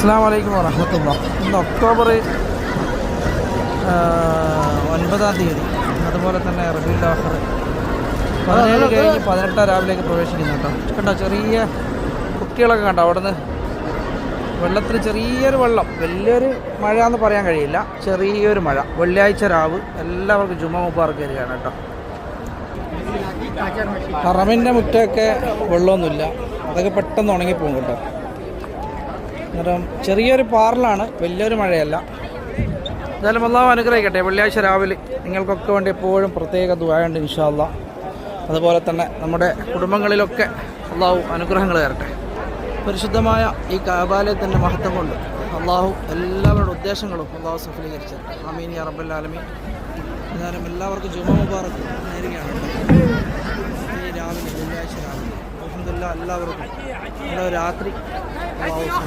അസ്സാം വലൈക്കും വറഹമത്തുള്ള. ഇന്ന് ഒക്ടോബർ ഒൻപതാം തീയതി. അതുപോലെ തന്നെ റബീൽ ആഫർ പതിനേഴ് കഴിഞ്ഞ് പതിനെട്ടാം രാവിലേക്ക് പ്രവേശിക്കുന്നു കേട്ടോ. കണ്ടോ ചെറിയ കുട്ടികളൊക്കെ കണ്ടോ അവിടുന്ന്? വെള്ളത്തിൽ ചെറിയൊരു വെള്ളം. വലിയൊരു മഴ എന്ന് പറയാൻ കഴിയില്ല. ചെറിയൊരു മഴ. വെള്ളിയാഴ്ച രാവ്. എല്ലാവർക്കും ജുമ മുപ്പാർക്ക് വരികയാണ് കേട്ടോ. പറമ്പിന്റെ മുറ്റമൊക്കെ വെള്ളമൊന്നുമില്ല. അതൊക്കെ പെട്ടെന്ന് ഉണങ്ങിപ്പോകും കേട്ടോ. അന്നേരം ചെറിയൊരു പാറലാണ് വലിയൊരു മഴയല്ല. എന്തായാലും അള്ളാഹു അനുഗ്രഹിക്കട്ടെ. വെള്ളിയാഴ്ച രാവിലെ നിങ്ങൾക്കൊക്കെ വേണ്ടി എപ്പോഴും പ്രത്യേക ദുആയുണ്ട് ഇൻഷാല്ല അതുപോലെ തന്നെ നമ്മുടെ കുടുംബങ്ങളിലൊക്കെ അള്ളാഹു അനുഗ്രഹങ്ങൾ തരട്ടെ. പരിശുദ്ധമായ ഈ കാബാലയത്തിന്റെ മഹത്വം കൊണ്ട് അള്ളാഹു എല്ലാവരുടെ ഉദ്ദേശങ്ങളും അള്ളാഹു സഫലീകരിച്ചത്. അമീൻ യാ റബ്ബൽ ആലമീൻ. എല്ലാവർക്കും ജുമ മുബാറക്ക് നേരുകയാണ്. ഈ രാവിലെ വെള്ളിയാഴ്ച രാവിലെ. അലഹമില്ല എല്ലാവർക്കും. രാത്രി അള്ളാഹു